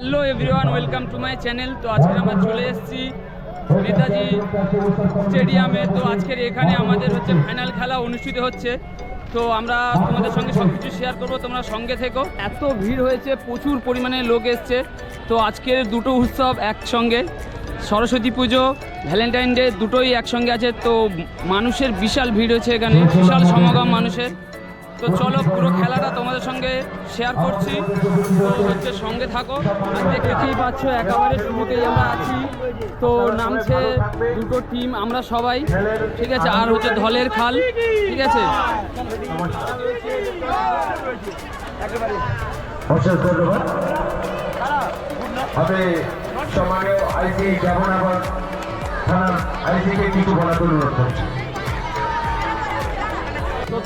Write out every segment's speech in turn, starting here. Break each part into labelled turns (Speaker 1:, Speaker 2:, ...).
Speaker 1: Hello everyone welcome to my channel তো আজকে আমরা চলে এসেছি নেতাজি স্টেডিয়ামে। তো আজকের এখানে আমাদের হচ্ছে ফাইনাল খেলা অনুষ্ঠিত হচ্ছে। তো আমরা তোমাদের সঙ্গে সব কিছু শেয়ার করব, তোমরা সঙ্গে থেকো। এত ভিড় হয়েছে, প্রচুর পরিমাণে লোক এসছে। তো আজকের দুটো উৎসব একসঙ্গে। সরস্বতী পুজো ভ্যালেন্টাইন ডে দুটোই একসঙ্গে আছে। তো মানুষের বিশাল ভিড় হয়েছে এখানে, বিশাল সমাগম মানুষের। তো চলো পুরো খেলাটা তোমাদের সঙ্গে শেয়ার করছি। তো হচ্ছে সঙ্গে থাকো। আর দেখতেই পাচ্ছ, একেবারে শুরুতেই আমরা আছি। তো নামছে দুটো টিম আমরা সবাই। ঠিক আছে, আর হচ্ছে ধলের খাল। ঠিক আছে?
Speaker 2: অশেষ ধন্যবাদ। আমি সম্মানীয় আইসি জামানাবাদ থানার আইসিকে কিছু বলার অনুরোধ করছি।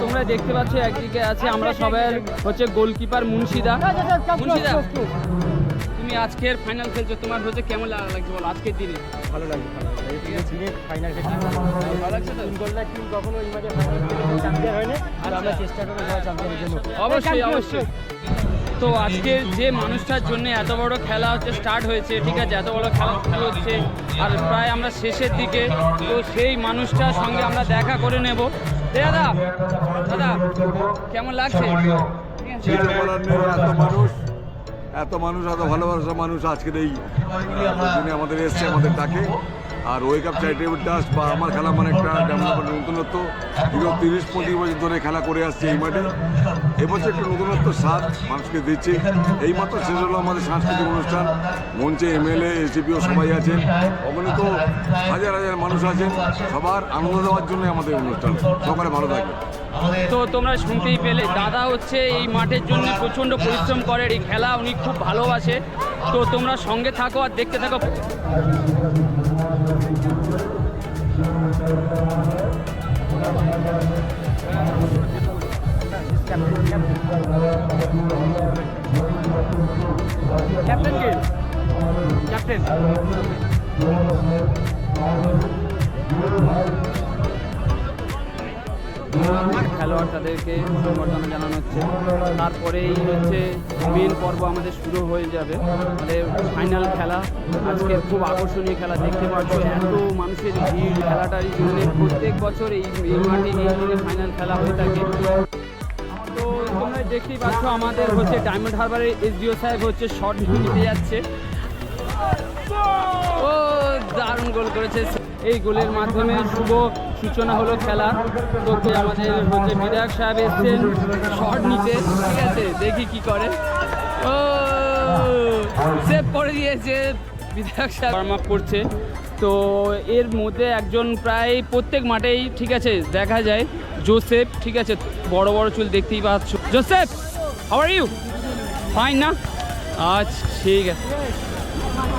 Speaker 1: তোমরা দেখতে পাচ্ছ একদিকে আছে আমরা সবাই হচ্ছে গোলকিপার মুন্সিদা। মুন্সিদা তুমি আজকের ফাইনাল খেলছো তোমার হচ্ছে কেমন লাগা- লাগছে বলো আজকের দিনে?
Speaker 3: ভালো লাগছে ফাইনাল
Speaker 1: অবশ্যই অবশ্যই। তো আজকে যে মানুষটার জন্য এত বড় খেলা হচ্ছে স্টার্ট হয়েছে ঠিক আছে এত বড় খেলা শুরু হচ্ছে আর প্রায় আমরা শেষের দিকে তো সেই মানুষটার সঙ্গে আমরা দেখা করে নেব। দাদা দাদা কেমন লাগছে?
Speaker 4: কিছু বলার নেই এত মানুষ এত মানুষ এত ভালোবাসা মানুষ আজকের এই আমাদের এসছে আমাদের ডাকে আর ওয়েক আপ চ্যারিটেবল ট্রাস্ট বা আমার খেলা মানে একটা ডেভেলপমেন্ট নতুনত্ব। দীর্ঘ তিরিশ, পঁচিশ বছর ধরে খেলা করে আসছে এই মাঠে। এবছর একটা নতুনত্ব স্বাদ মানুষকে দিচ্ছে। এই মাত্র শেষ হলো আমাদের সাংস্কৃতিক অনুষ্ঠান। মঞ্চে এমএলএ এসিপিও সবাই আছেন। অগণিত হাজার হাজার মানুষ আছেন। সবার আনন্দ দেওয়ার জন্য আমাদের অনুষ্ঠান। সকালে ভালো থাকবে
Speaker 1: তো তোমরা শুনতেই পেলে, দাদা হচ্ছে এই মাঠের জন্য প্রচণ্ড পরিশ্রম করে এই খেলা উনি খুব ভালোবাসে। তো তোমরা সঙ্গে থাকো আর দেখতে থাকো।
Speaker 3: ক্যাপ্টেন কে ক্যাপ্টেন
Speaker 1: খেলোয়াড় তাদেরকে সম্বর্ধনা জানানো হচ্ছে। তারপরেই হচ্ছে মেন পর্ব আমাদের শুরু হয়ে যাবে। আমাদের ফাইনাল খেলা। আজকের খুব আকর্ষণীয় খেলা দেখতে পাচ্ছ। এত মানুষের ভিড় খেলাটার জন্য প্রত্যেক বছর এই মাঠে এই ফাইনাল খেলা হয়ে থাকে। দেখতেই পাচ্ছ, আমাদের হচ্ছে ডায়মন্ড হারবারের এসডিও সাহেব হচ্ছে শর্ট নিতে যাচ্ছে। গোল করেছে। এই গোলের মাধ্যমে শুভ সূচনা হলো খেলা। তো আমাদের হচ্ছে বিধায়ক সাহেব এসছেন। শর্ট নিতে। ঠিক আছে, দেখি কি করে। ও সেভ করে দিয়েছে বিধায়ক সাহেব। ওয়ার্ম আপ করছে। তো এর মধ্যে একজন প্রায় প্রত্যেক মাঠেই ঠিক আছে, দেখা যায়। জোসেফ ঠিক আছে, বড় বড় চুল দেখতেই পাচ্ছ। Joseph how are you fine না? আচ্ছা ঠিক আছে।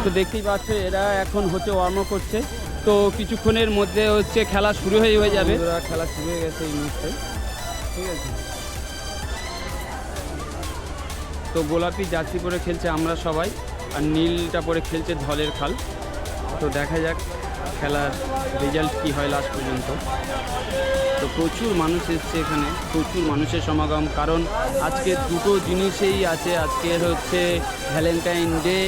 Speaker 1: তো দেখতেই পাচ্ছ এরা এখন হচ্ছে ওয়ার্ম আপ করছে। তো কিছুক্ষণের মধ্যে হচ্ছে খেলা শুরু হয়ে হয়ে যাবে। খেলা শুরু হয়ে গেছে এই মুহূর্তে। ঠিক আছে। তো গোলাপি জার্সি পরে খেলছে আমরা সবাই, আর নীলটা পরে খেলছে ধলের খাল। তো দেখা যাক খেলার রেজাল্ট কী হয় লাস্ট পর্যন্ত। তো প্রচুর মানুষ এসছে এখানে, প্রচুর মানুষের সমাগম, কারণ আজকে দুটো জিনিসেই আছে। আজকের হচ্ছে ভ্যালেন্টাইন ডে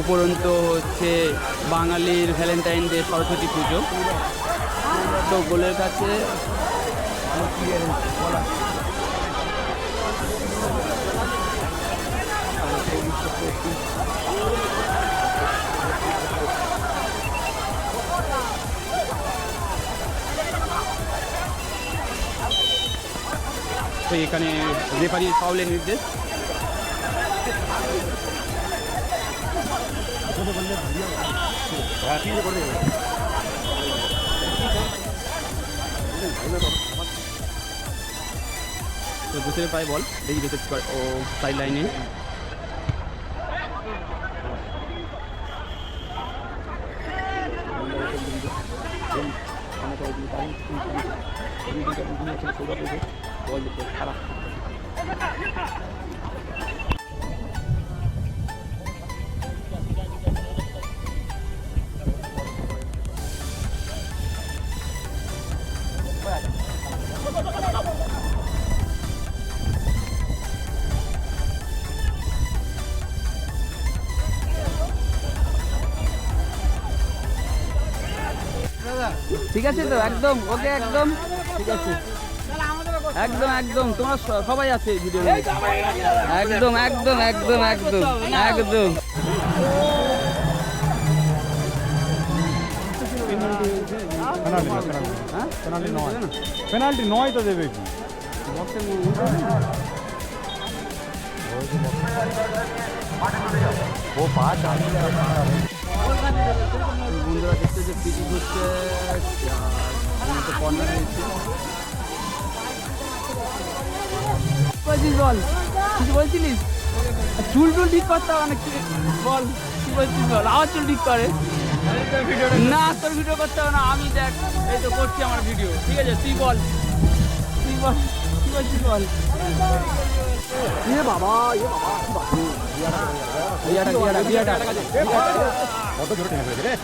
Speaker 1: উপরন্ত হচ্ছে বাঙালির ভ্যালেন্টাইন ডে, সরস্বতী পুজো। তো গোলের কাছে তো এখানে রেফারির ফাউলের নির্দেশ। তো দুসরে পায়ে বল। দেখি ও সাইড লাইনে ঠিক আছে তো? একদম ওকে একদম। ঠিক আছে। একদম একদম। তোমার সবাই আছে ভিডিও একদম একদম একদম একদম একদম?
Speaker 2: পেনাল্টি নয় তো দেবে কি?
Speaker 1: না? তো হয়েছে বলছিস বল কিছু বলছিলিস? চুল টুল ঠিক করতে হবে না বল কি বলছিস বল? আমার চুল ঠিক করে। না তোর ভিডিও করতে হবে না আমি দেখ এই তো করছি আমার ভিডিও ঠিক আছে? তুই বল তুই বল কি বলছিস বল? বিয়াটা বিয়াটা বিয়াটা
Speaker 2: কত জোরে টেনে ফেলেছে রে।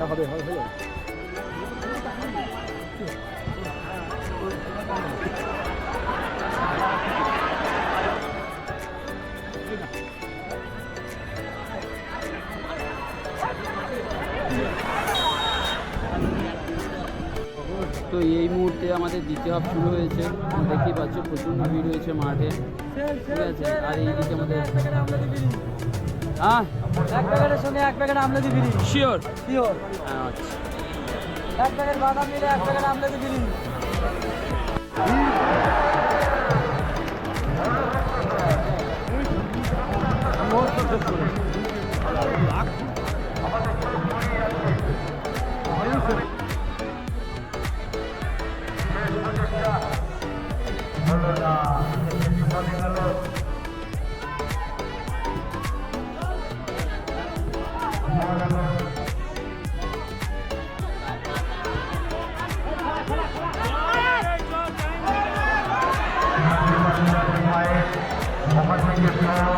Speaker 2: হবে হবে হয়ে যাবে
Speaker 1: তো এই মুহূর্তে আমাদের দ্বিতীয় হাফ শুরু হয়েছে। দেখতেই পাচ্ছ প্রচণ্ড ভিড় হয়েছে মাঠে। ঠিক আছে আর এইদিকে আমাদের হ্যাঁ
Speaker 5: এক প্যাকেটের সঙ্গে এক প্যাকেট আমলেদি
Speaker 1: শিওর
Speaker 5: শিওর
Speaker 1: আচ্ছা।
Speaker 5: এক প্যাকেট বাদাম নিলে এক প্যাকেট আমলেদি বিড়ি
Speaker 2: আমরা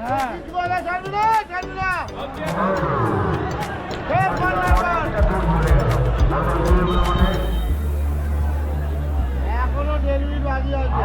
Speaker 5: হ্যাঁ।
Speaker 6: এখনও ডেলিভারি বাজি আছে।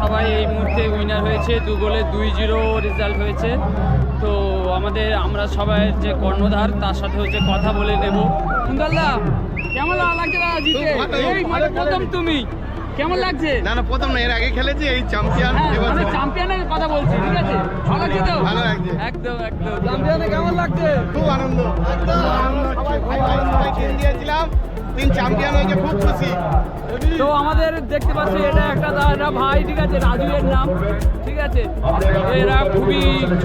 Speaker 1: সবাই এই মুহূর্তে উইনার হয়েছে। দু গোলে দুই জিরো রেজাল্ট হয়েছে। তো আমাদের আমরা সবাই যে কর্ণধার তার সাথে হচ্ছে কথা বলে নেব। কুন্দলদা কেমন লাগছে জিতে? এই মানে প্রথম তুমি। কেমন লাগছে?
Speaker 7: না না প্রথম না এর আগে খেলেছি এই চ্যাম্পিয়ন এবার
Speaker 1: মানে চ্যাম্পিয়নের কথা বলছি ঠিক আছে? ভালো লাগছে তো?
Speaker 7: ভালো লাগছে।
Speaker 1: একদম একদম। চ্যাম্পিয়নে কেমন লাগছে?
Speaker 7: খুব আনন্দ। ভাই ভাই সবাই টিম দিয়েছিলাম। তিন চ্যাম্পিয়ন হয়েছে খুব খুশি।
Speaker 1: তো আমাদের দেখতে পাচ্ছি এটা একটা দাদা ভাই ঠিক আছে রাজু এর নাম ঠিক আছে? এরা খুবই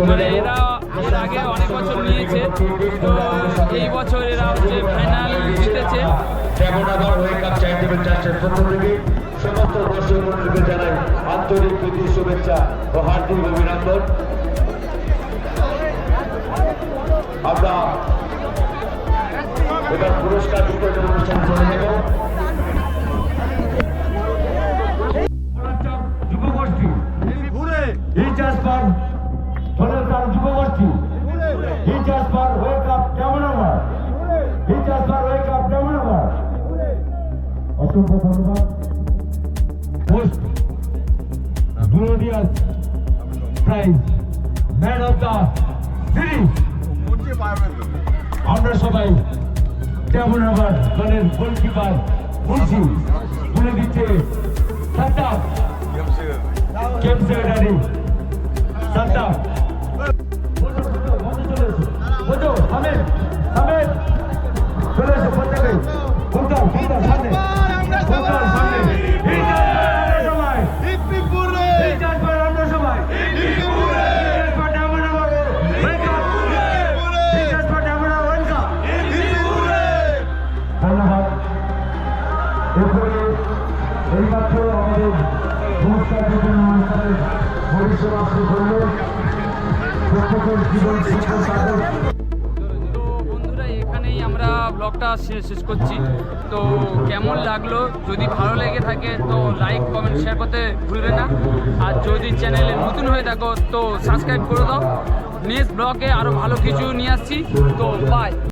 Speaker 1: মানে এরা এর আগে অনেক বছর নিয়েছে। তো এই বছর এরা হচ্ছে ফাইনাল জিতেছে।
Speaker 2: সমস্ত দর্শক মন্ডলীকে জানাই আন্তরিক প্রীতি শুভেচ্ছা ও হার্দিক অভিনন্দন আমরা অনুষ্ঠান করে নেব যুবগোষ্ঠী recharge glorious prize man of the series আমরা সবাই কেমন আবার দলের গোলকিপার মুন্সি বলে দিচ্ছে সাত্তার গেম সেক্রেটারি সাত্তার বোঝো হামেদ হামেদ চলে এসো
Speaker 1: তো বন্ধুরা, এখানেই আমরা ব্লগটা শেষ করছি। তো কেমন লাগল? যদি ভালো লেগে থাকে, তো লাইক কমেন্ট শেয়ার করতে ভুলবে না। আর যদি চ্যানেলে নতুন হয়ে থাকো, তো সাবস্ক্রাইব করে দাও। নেক্সট ব্লগে আরও ভালো কিছু নিয়ে আসছি। তো বাই